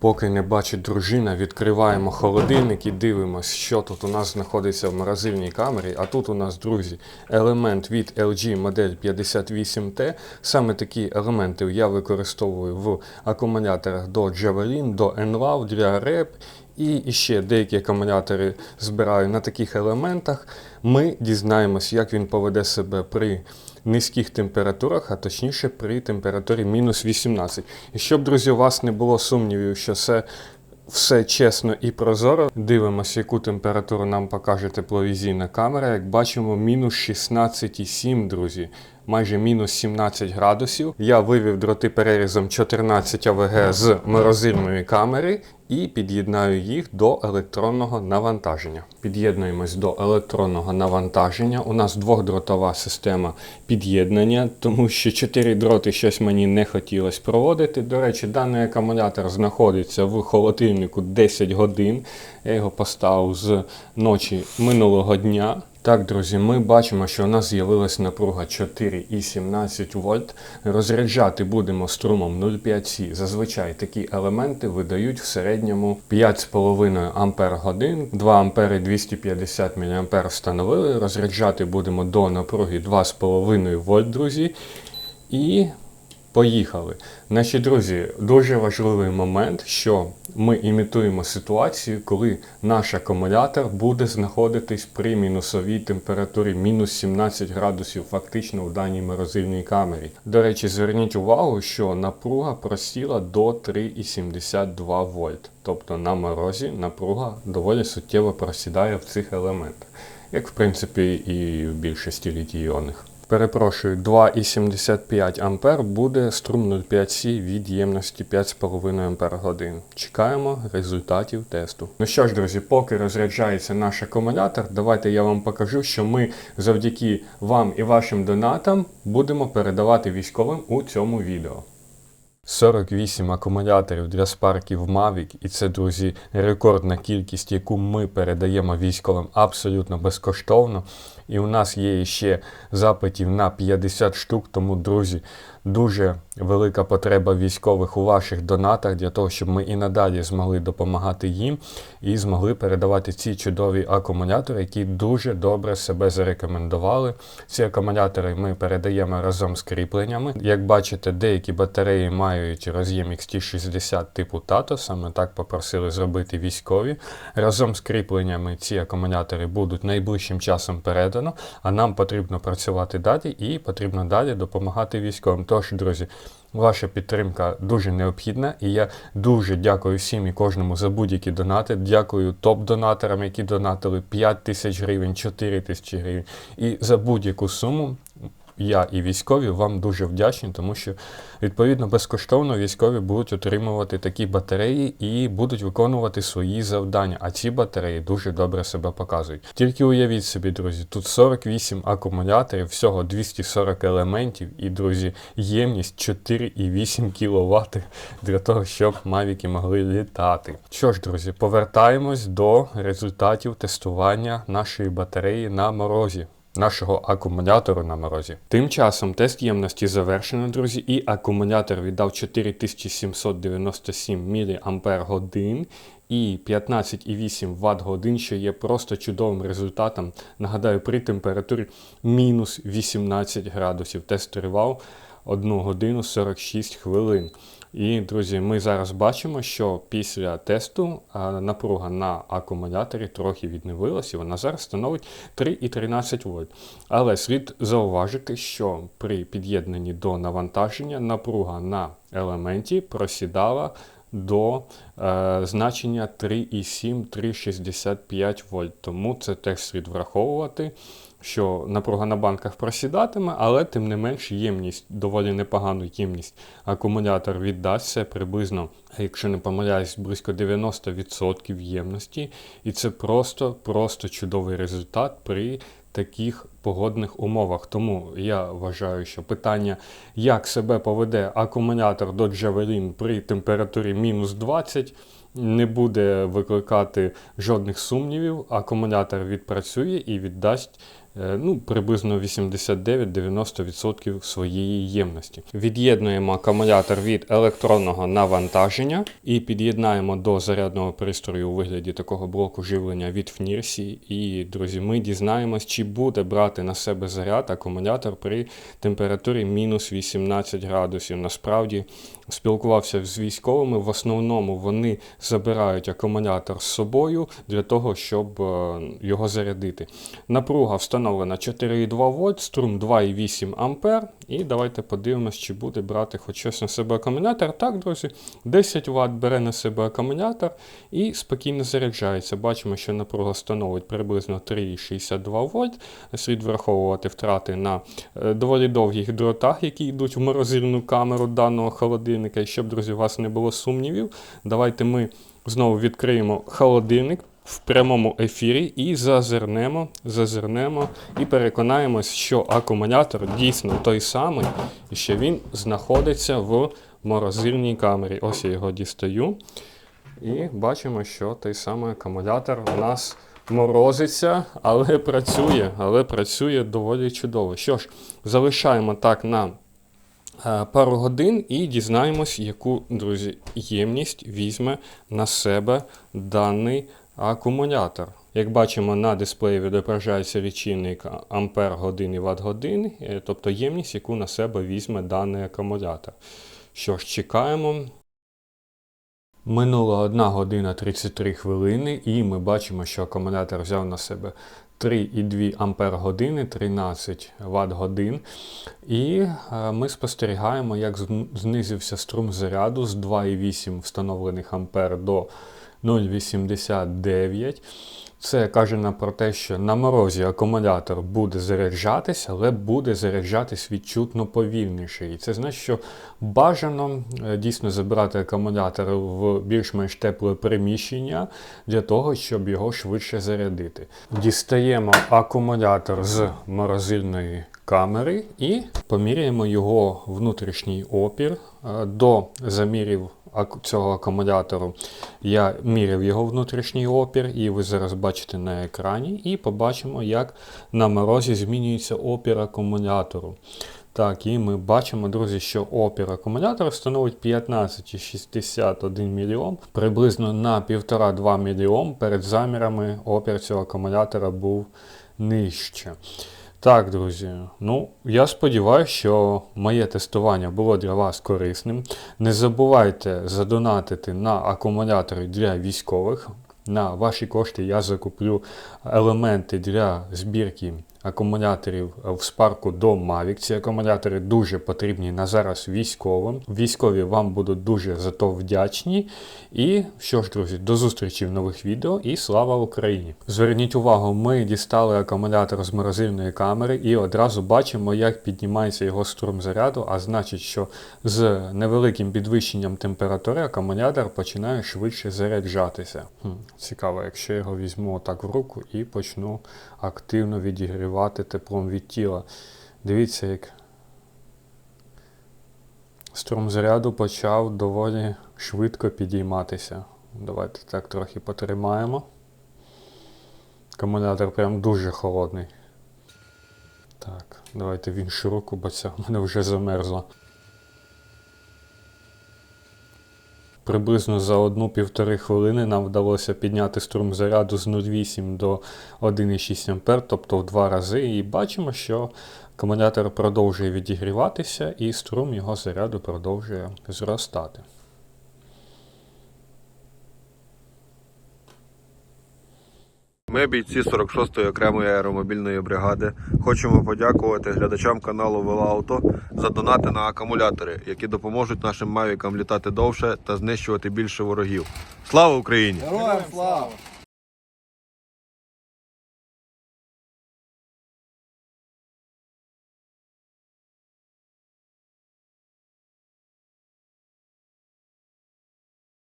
Поки не бачить дружина, відкриваємо холодильник і дивимося, що тут у нас знаходиться в морозильній камері. А тут у нас, друзі, елемент від LG модель 58T. Саме такі елементи я використовую в акумуляторах до Javelin, до Enlaw, для REP і ще деякі акумулятори збираю на таких елементах. Ми дізнаємось, як він поведе себе при низьких температурах, а точніше при температурі мінус 18. І щоб, друзі, у вас не було сумнівів, що це все чесно і прозоро. Дивимося, яку температуру нам покаже тепловізійна камера. Як бачимо, мінус 16,7, друзі. Майже мінус 17 градусів. Я вивів дроти перерізом 14 АВГ з морозильної камери і під'єднаю їх до електронного навантаження. Під'єднуємось до електронного навантаження. У нас двохдротова система під'єднання, тому що 4 дроти щось мені не хотілося проводити. До речі, даний акумулятор знаходиться в холодильнику 10 годин. Я його поставив з ночі минулого дня. Так, друзі, ми бачимо, що у нас з'явилась напруга 4,17 вольт. Розряджати будемо струмом 0,5 С. Зазвичай такі елементи видають в середньому 5,5 ампер годин, 2 ампери 250 мА встановили. Розряджати будемо до напруги 2,5 вольт, друзі. І Поїхали. Наші друзі, дуже важливий момент, що ми імітуємо ситуацію, коли наш акумулятор буде знаходитись при мінусовій температурі мінус 17 градусів, фактично в даній морозильній камері. До речі, зверніть увагу, що напруга просіла до 3,72 вольт. Тобто на морозі напруга доволі суттєво просідає в цих елементах, як в принципі і в більшості літій-іонних. Перепрошую, 2,75 А буде струм 0,5 С від ємності 5,5 Ах. Чекаємо результатів тесту. Ну що ж, друзі, поки розряджається наш акумулятор, давайте я вам покажу, що ми завдяки вам і вашим донатам будемо передавати військовим у цьому відео. 48 акумуляторів для спарків Mavic, і це, друзі, рекордна кількість, яку ми передаємо військовим абсолютно безкоштовно. І у нас є ще запитів на 50 штук, тому, друзі, дуже велика потреба військових у ваших донатах для того, щоб ми і надалі змогли допомагати їм і змогли передавати ці чудові акумулятори, які дуже добре себе зарекомендували. Ці акумулятори ми передаємо разом з кріпленнями. Як бачите, деякі батареї мають роз'єм XT60 типу тато, саме так попросили зробити військові. Разом з кріпленнями ці акумулятори будуть найближчим часом передано, а нам потрібно працювати далі і потрібно далі допомагати військовим. Тож, друзі, ваша підтримка дуже необхідна, і я дуже дякую всім і кожному за будь-які донати. Дякую топ-донаторам, які донатили 5 тисяч гривень, 4 тисячі гривень. І за будь-яку суму. Я і військові вам дуже вдячні, тому що відповідно безкоштовно військові будуть отримувати такі батареї і будуть виконувати свої завдання. А ці батареї дуже добре себе показують. Тільки уявіть собі, друзі, тут 48 акумуляторів, всього 240 елементів, і друзі, ємність 4,8 кВт для того, щоб мавіки могли літати. Що ж, друзі, повертаємось до результатів тестування нашої батареї на морозі нашого акумулятору на морозі. Тим часом тест ємності завершено, друзі, і акумулятор віддав 4797 мАч і 15,8 Вт годин, що є просто чудовим результатом. Нагадаю, при температурі мінус 18 градусів. Тест тривав 1 годину 46 хвилин. І, друзі, ми зараз бачимо, що після тесту напруга на акумуляторі трохи відновилася, і вона зараз становить 3,13 вольт. Але слід зауважити, що при під'єднанні до навантаження напруга на елементі просідала до е, значення 3,7-3,65 вольт. Тому це теж слід враховувати що напруга на банках просідатиме, але тим не менш ємність, доволі непогану ємність акумулятор віддасться приблизно, якщо не помиляюсь, близько 90% ємності. І це просто-просто чудовий результат при таких погодних умовах. Тому я вважаю, що питання, як себе поведе акумулятор до Javelin при температурі мінус 20 не буде викликати жодних сумнівів. Акумулятор відпрацює і віддасть ну, приблизно 89-90% своєї ємності. Від'єднуємо акумулятор від електронного навантаження і під'єднаємо до зарядного пристрою у вигляді такого блоку живлення від FNIRSI. І, друзі, ми дізнаємось, чи буде брати на себе заряд акумулятор при температурі мінус 18 градусів. Насправді спілкувався з військовими. В основному вони забирають акумулятор з собою для того, щоб е, його зарядити. Напруга встановлена 4,2 вольт, струм 2,8 ампер. І давайте подивимось, чи буде брати хоч щось на себе акумулятор. Так, друзі, 10 Вт бере на себе акумулятор і спокійно заряджається. Бачимо, що напруга становить приблизно 3,62 вольт. Слід враховувати втрати на е, доволі довгих дротах, які йдуть в морозильну камеру даного холодильника. І щоб, друзі, у вас не було сумнівів, давайте ми знову відкриємо холодильник в прямому ефірі і зазирнемо, зазирнемо і переконаємось, що акумулятор дійсно той самий, і що він знаходиться в морозильній камері. Ось я його дістаю. І бачимо, що той самий акумулятор у нас морозиться, але працює, але працює доволі чудово. Що ж, залишаємо так на е, пару годин і дізнаємось, яку, друзі, ємність візьме на себе даний. Як бачимо, на дисплеї відображається лічильник ампер годин і ватт годин, тобто ємність, яку на себе візьме даний акумулятор. Що ж, чекаємо. Минула 1 година 33 хвилини, і ми бачимо, що акумулятор взяв на себе 3,2 ампер години, 13 Вт годин. І е, ми спостерігаємо, як знизився струм заряду з 2,8 встановлених ампер до 0,89. Це каже нам про те, що на морозі акумулятор буде заряджатись, але буде заряджатись відчутно повільніше. І це значить, що бажано е, дійсно забирати акумулятор в більш-менш тепле приміщення для того, щоб його швидше зарядити. Дістаємо акумулятор з морозильної камери і поміряємо його внутрішній опір Е, до замірів цього акумулятору. Я міряв його внутрішній опір, і ви зараз бачите на екрані, і побачимо, як на морозі змінюється опір акумулятору. Так, і ми бачимо, друзі, що опір акумулятора становить 15,61 мільйом. Приблизно на 1,5-2 мільйом перед замірами опір цього акумулятора був нижче. Так, друзі, ну я сподіваюся, що моє тестування було для вас корисним. Не забувайте задонатити на акумулятори для військових. На ваші кошти я закуплю елементи для збірки акумуляторів в спарку до Mavic. Ці акумулятори дуже потрібні на зараз військовим. Військові вам будуть дуже за то вдячні. І що ж, друзі, до зустрічі в нових відео і слава Україні! Зверніть увагу, ми дістали акумулятор з морозильної камери і одразу бачимо, як піднімається його струм заряду, а значить, що з невеликим підвищенням температури акумулятор починає швидше заряджатися. Хм, цікаво, якщо я його візьму отак в руку і почну активно відігрівати теплом від тіла. Дивіться, як струм заряду почав доволі швидко підійматися. Давайте так трохи потримаємо. Акумулятор прям дуже холодний. Так, давайте в іншу руку, бо це в мене вже замерзло. Приблизно за одну-півтори хвилини нам вдалося підняти струм заряду з 0,8 до 1,6 А, тобто в два рази. І бачимо, що акумулятор продовжує відігріватися і струм його заряду продовжує зростати. Ми, бійці 46-ї окремої аеромобільної бригади, хочемо подякувати глядачам каналу Велоауто за донати на акумулятори, які допоможуть нашим мавікам літати довше та знищувати більше ворогів. Слава Україні! Героям слава!